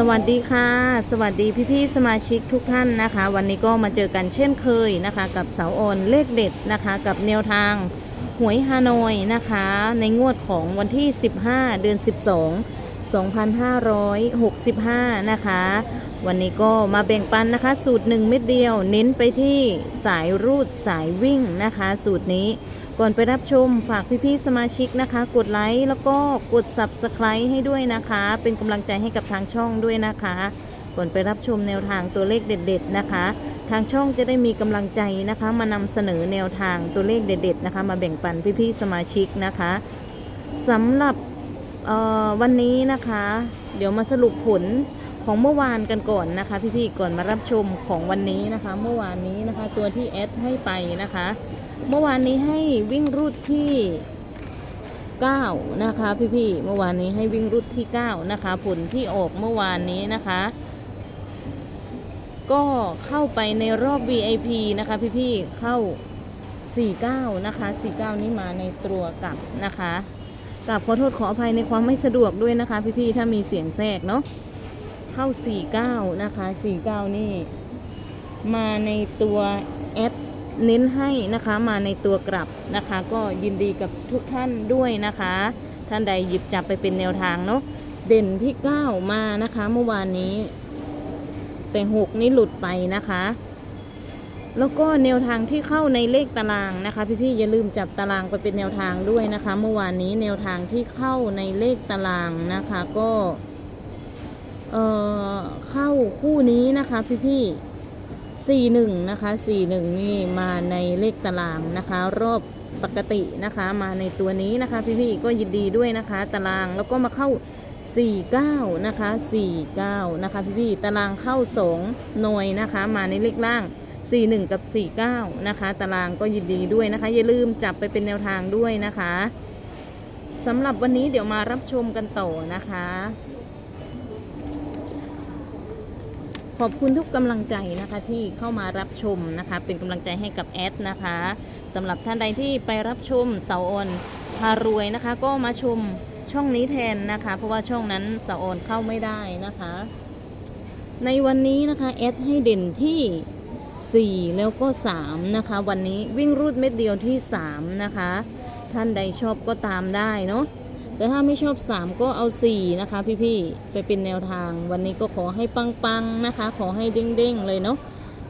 สวัสดีค่ะ สวัสดีพี่ๆสมาชิกทุกท่านนะคะ วันนี้ก็มาเจอกันเช่นเคยนะคะ กับเสาโอนเลขเด็ดนะคะ กับแนวทางหวยฮานอยนะคะ ในงวดของวันที่ 15 เดือน 12 2565 นะคะ วันนี้ก็มาแบ่งปันนะคะ สูตร 1 เม็ดเดียว เน้นไปที่สายรูดสายวิ่งนะคะ สูตรนี้ ก่อนไปรับชมฝากพี่ๆสมาชิกนะคะ กดไลค์แล้วก็กด Subscribe ให้ด้วยนะคะ เป็นกำลังใจให้กับทางช่องด้วยนะคะ ก่อนไปรับชมแนวทางตัวเลขเด็ด ๆนะคะ ทางช่องจะได้มีกำลังใจนะคะ มานำเสนอแนวทางตัวเลขเด็ด ๆ นะคะ มาแบ่งปันพี่ๆสมาชิกนะคะสำหรับวันนี้นะคะ เดี๋ยวมาสรุปผล ของเมื่อวานกันก่อนนะคะ พี่ๆก่อนมารับชมของวันนี้นะคะ เมื่อวานนี้นะคะ ตัวที่แอดให้ไปนะคะ เมื่อวานนี้ให้วิ่งรูดที่9นะคะ พี่ๆเมื่อวานนี้ให้วิ่งรูดที่9นะคะ ผลที่ออกเมื่อวานนี้นะคะ ก็เข้าไปในรอบ VIP นะคะ พี่ๆเข้า 49 นะคะ 49 นี้มาในตัวกลับนะคะกลับขอโทษขออภัยในความไม่สะดวกด้วยนะคะ พี่ๆถ้ามีเสียงแทรกเนาะ เข้า 49 นะคะ 49 นี่ มาในตัวแอดเน้นให้นะคะมาในตัวกลับนะคะ ก็ยินดีกับทุกท่านด้วยนะคะ ท่านใดหยิบจับไปเป็นแนวทางเนาะเด่นที่ 9 มานะคะเมื่อวานนี้ แต่ 6 นี่หลุดไปนะคะ แล้วก็แนวทางที่เข้าในเลขตารางนะคะ พี่ๆอย่าลืมจับตารางไปเป็นแนวทางด้วยนะคะ เมื่อวานนี้แนวทางที่เข้าในเลขตารางนะคะ ก็ เอ่อเข้าคู่นี้นะคะพี่ๆ41นะคะ41นี่มาในเลขตารางนะคะ รอบปกตินะคะ มาในตัวนี้นะคะ พี่ๆก็ยินดีด้วยนะคะ ตารางแล้วก็มาเข้า 49 นะคะ 49 นะคะ พี่ๆตารางเข้า 2 หน่วยนะคะ มาในเลขล่าง 41 กับ 49 นะคะ ตารางก็ยินดีด้วยนะคะ อย่าลืมจับไปเป็นแนวทางด้วยนะคะสำหรับวันนี้เดี๋ยวมารับชมกันต่อนะคะ ขอบคุณทุกกำลังใจนะคะที่เข้ามารับชมนะคะ เป็นกำลังใจให้กับแอดนะคะสำหรับท่านใดที่ไปรับชมเสาออนพารวยนะคะ ก็มาชมช่องนี้แทนนะคะ เพราะว่าช่องนั้นเสาออนเข้าไม่ได้นะคะ ในวันนี้นะคะแอดให้เด่นที่ 4 แล้วก็ 3 นะคะ วันนี้วิ่งรูดเม็ดเดียวที่ 3 นะคะ ท่านใดชอบก็ตามได้เนาะ แต่ถ้าไม่ชอบ 3 ก็เอา 4 นะคะ พี่ๆ ไปเป็นแนวทาง วันนี้ก็ขอให้ปังๆนะคะ ขอให้เด้งๆเลยเนาะ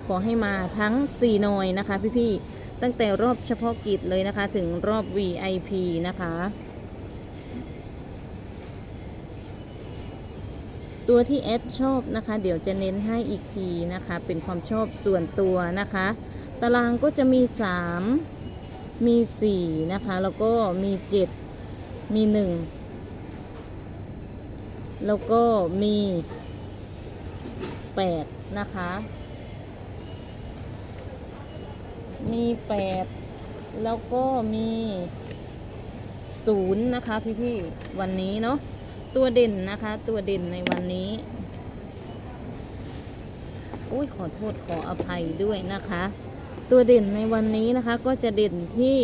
ขอให้มาทั้ง 4 หน่อยนะคะ พี่ๆ ตั้งแต่รอบเฉพาะกิจเลยนะคะ ถึงรอบ VIP นะคะ ตัวที่แอดชอบนะคะ เดี๋ยวจะเน้นให้อีกทีนะคะ เป็นความชอบส่วนตัวนะคะ ตารางก็จะมี 3 มี 4 นะคะ แล้วก็มี 7 มี1แล้วก็มี8นะคะ มี8แล้วก็มี0นย์นะคะพี่ๆวันนี้เนาะตัวเด่นนะคะ ตัวเด่นในวันนี้อุ้ยขอโทษขออภัยด้วยนะคะ ตัวเด่นในวันนี้นะคะก็จะเด่นที่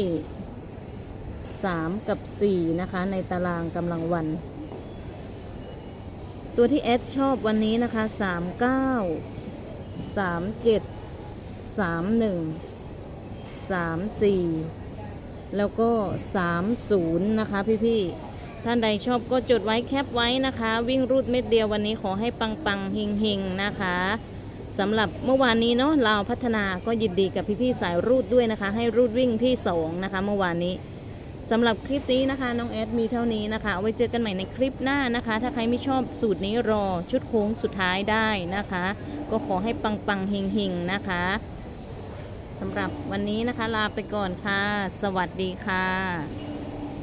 3 กับ 4 นะคะ ในตารางกำลังวัน ตัวที่แอดชอบวันนี้นะคะ 39 37 31 34 แล้วก็ 30 นะคะพี่ๆท่านใดชอบก็จดไว้แคปไว้นะคะ วิ่งรูดเม็ดเดียววันนี้ขอให้ปังปังๆเฮงเฮงๆ นะคะสำหรับเมื่อวานนี้เนาะเราพัฒนาก็ยินดีกับพี่ ๆ สายรูดด้วยนะคะ ให้รูดวิ่งที่ 2 นะคะ เมื่อวานนี้ สำหรับคลิปนี้นะคะ น้องแอดมีเท่านี้นะคะเอาไว้เจอกันใหม่ในคลิปหน้านะคะ ถ้าใครไม่ชอบสูตรนี้รอชุดโค้งสุดท้ายได้นะคะ ก็ขอให้ปังปังๆเฮงเฮงๆนะคะสำหรับวันนี้นะคะลาไปก่อนค่ะ สวัสดีค่ะ